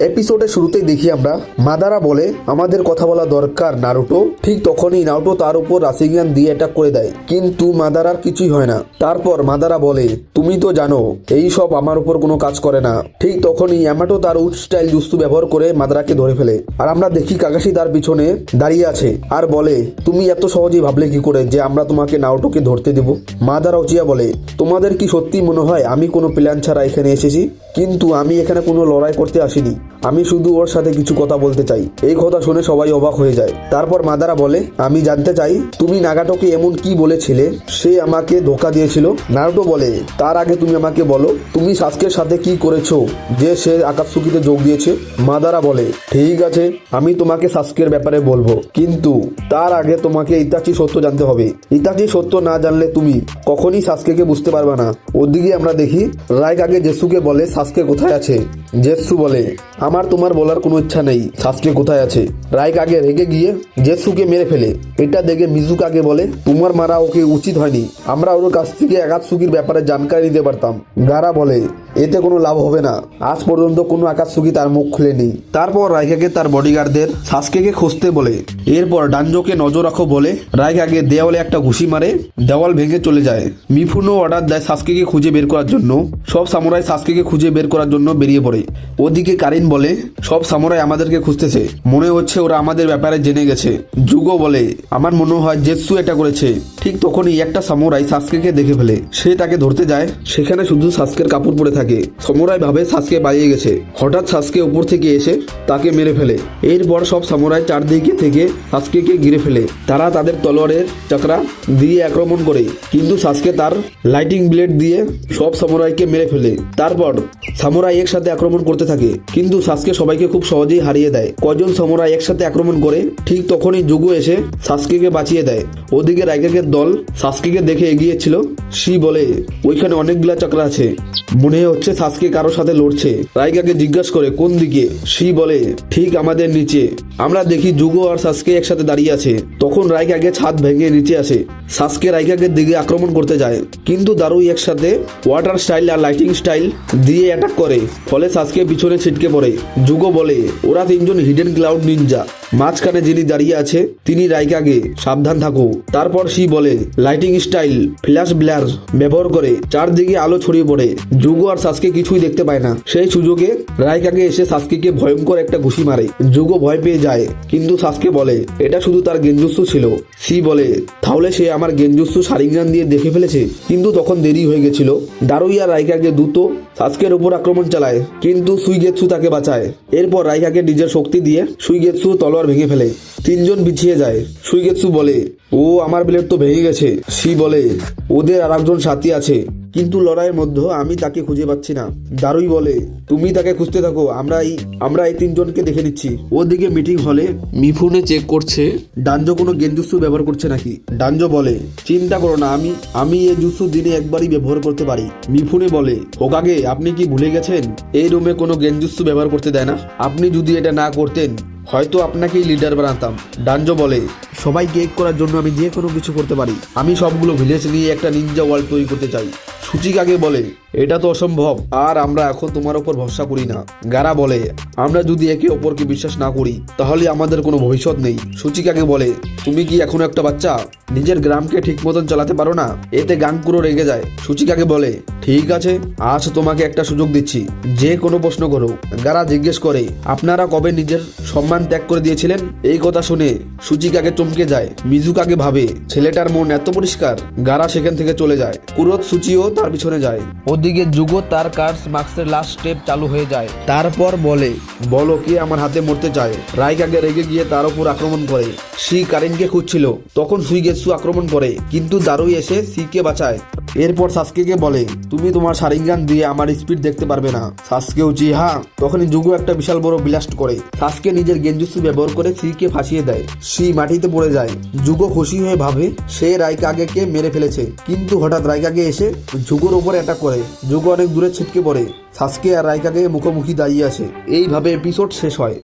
এপিসোডের শুরুতেই দেখি আমরা, মাদারা বলে, আমাদের কথা বলা দরকার নারুটো। ঠিক তখনই নারুটো তার উপর রাসিজ্ঞান দিয়ে অ্যাটাক করে দেয়। কিন্তু মাদারার কিছুই হয় না। তারপর মাদারা বলে, তুমি তো জানো, এই সব আমার উপর কোনো কাজ করে না। ঠিক তখনই অ্যামাটো তার উড স্টাইল জুস্তু ব্যবহার করে মাদারাকে ধরে ফেলে। আর আমরা দেখি কাকাশি তার পিছনে দাঁড়িয়ে আছে আর বলে, তুমি এত সহজেই ভাবলে কি করে যে আমরা তোমাকে নাওটোকে ধরতে দেব? মাদারা উচিয়া বলে, তোমাদের কি সত্যি মনে হয় আমি কোনো প্ল্যান ছাড়া এখানে এসেছি? কিন্তু আমি এখানে কোনো লড়াই করতে আসিনি। আমি শুধু ওর সাথে কিছু কথা বলতে চাই। এই কথা শুনে সবাই অবাক হয়ে যায়। তারপর মাদারা বলে, আমি জানতে চাই, তুমি নাগাটোকে এমন কি বলেছিলে? সে আমাকে ধোকা দিয়েছিল। নারুটো বলে, তার আগে তুমি আমাকে বলো, তুমি সাসকের সাথে কি করেছ যে সে আকাশসুকিতে যোগ দিয়েছে? মাদারা বলে, ঠিক আছে, আমি তোমাকে সাসকের ব্যাপারে বলব। কিন্তু তার আগে তোমাকে ইতাচি সত্য জানতে হবে। ইতাচি সত্য না জানলে তুমি কখনই সাসকেকে বুঝতে পারবে না। ওদিকে আমরা দেখি রাইক আগে জেসুকে বলে সাসকে কোথায় আছে? জেসু বলে আমার তোমার বলার কোনো ইচ্ছা নেই। সাসকে কোথায় আছে? রাইক আগে রেগে গিয়ে জেসুকে মেরে ফেলে। এটা দেখে মিজুক আগে বলে, তোমার মারা ওকে উচিত হয়নি। আমরা ওর কাছ থেকে আকাশসুকির ব্যাপারে জানকারি দিতে পারতাম। গারা বলে এতে কোনো লাভ হবে না। আজ পর্যন্ত কোনো আকাশসুকি তার মুখ খুলেনি। তারপর রাইকাকে তার বডিগার্ডদের সাসকেকে খুঁজতে বলে। এরপর ডানজোকে নজর রাখো বলে রাইক আগে দেওয়ালে একটা ঘুষি মারে, দেওয়াল ভেঙে চলে যায়। মিফুনো অর্ডার দেয় সাসকেকে খুঁজে বের করার জন্য। সব সামুরাই সাসকেকে খুঁজে বের করার জন্য বেরিয়ে পড়ে। ওদিকে কারিন বলে, সব সামুরাই আমাদেরকে খুঁজতেছে। মনে হচ্ছে ওরা আমাদের ব্যাপারে জেনে গেছে। যুগো বলে, আমার মনে হয় জেৎসু এটা করেছে। ঠিক তখনই একটা সামুরাই সাসকেকে দেখে ফেলে। সে তাকে ধরতে যায়, সেখানে শুধু সাসকের কাপড় পরে থাকে। সামুরাই ভাবে সাসকে পালিয়ে গেছে। হঠাৎ সাসকে উপর থেকে এসে তাকে মেরে ফেলে। এরপর সব সামুরাই চারদিকে থেকে সাসকেকে ঘিরে ফেলে। তারা তাদের তলোয়ারের চাকরা দিয়ে আক্রমণ করে। কিন্তু সাসকে তার লাইটিং ব্লেড দিয়ে সব সামুরাইকে মেরে ফেলে। তারপর সামুরাই একসাথে আক্রমণ করতে থাকে। কিন্তু সাসকে সবাইকে খুব সহজেই হারিয়ে দেয়। কজন সামুরাই একসাথে আক্রমণ করে, ঠিক তখনই যুগু এসে সাসকেকে বাঁচিয়ে দেয়। ওদিকে রাইকাকের দল সাসকেকে দেখে এগিয়েছিল সি বলে, ওইখানে অনেকগুলা চাকরা আছে। মনে হচ্ছে সাসকে কারোর সাথে লড়ছে। রাইকাকে জিজ্ঞাসা করে, কোন দিকে? সি বলে, ঠিক আমাদের নিচে। আমরা দেখি যুগো আর সাসকে একসাথে দাঁড়িয়ে আছে। তখন রাইকাকে ছাদ ভেঙে নিচে আসে। সাসকে রাইকাকে দিকে আক্রমণ করতে যায়। কিন্তু দারুই একসাথে ওয়াটার স্টাইল আর লাইটিং স্টাইল দিয়ে অ্যাটাক করে। ফলে সাসকে পিছনে ছিটকে পড়ে। যুগো বলে, ওরা তিনজন হিডেন ক্লাউড নিনজা মাঝখানে যিনি দাঁড়িয়ে আছে, তিনি রাইকাকে সাবধান থাকো। তারপর সি বলে, লাইটিং স্টাইল, ফ্ল্যাশ ব্লার ব্যবহার করে চারদিকে আলো ছড়িয়ে পড়ে। যুগো আর সাসকে কিছুই দেখতে পায় না। সেই সুযোগে রাইকাকে এসে সাসকে ভয়ঙ্কর একটা ঘুষি মারে। যুগো ভয় পেয়ে যায়। কিন্তু সাসকে বলে, এটা শুধু তার গেঞ্জুস্সু ছিল। সি বলে, তাহলে সে আমার গেঞ্জুস্সু সারিঙ্গান দিয়ে দেখে ফেলেছে? কিন্তু তখন দেরি হয়ে গেছিল। দারুই আর রাইকাকে দ্রুত সাসকের উপর আক্রমণ চালায়। কিন্তু সুইগেৎসু তাকে বাঁচায়। এরপর রাইকাকে নিজের শক্তি দিয়ে সুইগেৎসু তলোয়ার ভেঙে ফেলে। তিনজন পিছিয়ে যায়। সুইগেৎসু বলে, ও আমার ব্লেড তো ভেঙে গেছে। সি বলে, ওদের আর একজন সাথী আছে। কিন্তু লড়াইয়ের মধ্যে আমি তাকে খুঁজে পাচ্ছি না। দারুই বলে তুমি তাকে খুঁজতে থাকো আমরা এই আমরা এই তিনজনকে দেখে নিচ্ছি। ওদিকে মিটিং হলে মিফুনে চেক করছে। ডাঞ্জো কোনো গেঞ্জুসু ব্যবহার করছে নাকি? ডাঞ্জো বলে চিন্তা করো না আমি আমি এই জুসু দিনে একবারই ব্যবহার করতে পারি। মিফুনে বলে হোকাগে আপনি কি ভুলে গেছেন? এই রুমে কোনো গেঞ্জুসু ব্যবহার করতে দেয় না। আপনি যদি এটা না করতেন হয়তো আপনাকেই লিডার বানাতাম। ডাঞ্জো বলে সবাইকে এক করার জন্য আমি যে কোনো কিছু করতে পারি। আমি সবগুলো ভিলেজ নিয়ে একটা নিনজা ওয়ার্ল্ড তৈরি করতে চাই। সুচিকাকে বলে, এটা তো অসম্ভব, আর আমরা এখন তোমার উপর ভরসা করি না। গারা বলে, আমরা যদি একে অপরকে বিশ্বাস না করি, তাহলে আমাদের কোনো ভবিষ্যৎ নেই। সুচিকাকে বলে, তুমি কি এখনও একটা বাচ্চা? নিজের গ্রামকে ঠিক মতন চালাতে পারো না? এতে গাঙ্কুরো রেগে যায়। সুচিকাকে বলে, ঠিক আছে, আজ তোমাকে একটা সুযোগ দিচ্ছি। যে কোনো প্রশ্ন করো। গারা জিজ্ঞেস করে, আপনারা কবে নিজের সম্মান ত্যাগ করে দিয়েছিলেন। এই কথা শুনে সুচিকাকে চমকে যায় মিজুকাকে ভাবে ছেলেটার মন এত পরিষ্কার গারা সেখান থেকে চলে যায়। কুরত সুচিও তার পিছনে যায়। ওদিকে যুগো তার কার্স মার্কসের লাস্ট স্টেপ চালু হয়ে যায়। তারপর বলে বলো কে আমার হাতে মরতে চায়? রাইকাকে রেগে গিয়ে তার উপর আক্রমণ করে। সি কারিনকে খুঁজছিল। তখন সুইগেসু আক্রমণ করে কিন্তু দারুই এসে সিকে বাঁচায়। এরপর সাসকেকে বলে তুমি তোমার সারিঙ্গান দিয়ে আমার স্পিড দেখতে পারবে না। সাসকেও জি হ্যাঁ। তখনই যুগো একটা বিশাল বড় ব্লাস্ট করে। সাসকে নিজের গেঞ্জুসু ব্যবহার করে শ্রীকে ফাঁসিয়ে দেয়। শ্রী মাটিতে পড়ে যায়। যুগো খুশি হয়ে ভাবে, সে রাইকাগেকে মেরে ফেলেছে। কিন্তু হঠাৎ রাইকাগে এসে যুগোর ওপর অ্যাটাক করে। যুগো অনেক দূরে ছিটকে পড়ে। সাসকে আর রাইকাগে মুখোমুখি দাঁড়িয়ে আছে। এইভাবে এপিসোড শেষ হয়।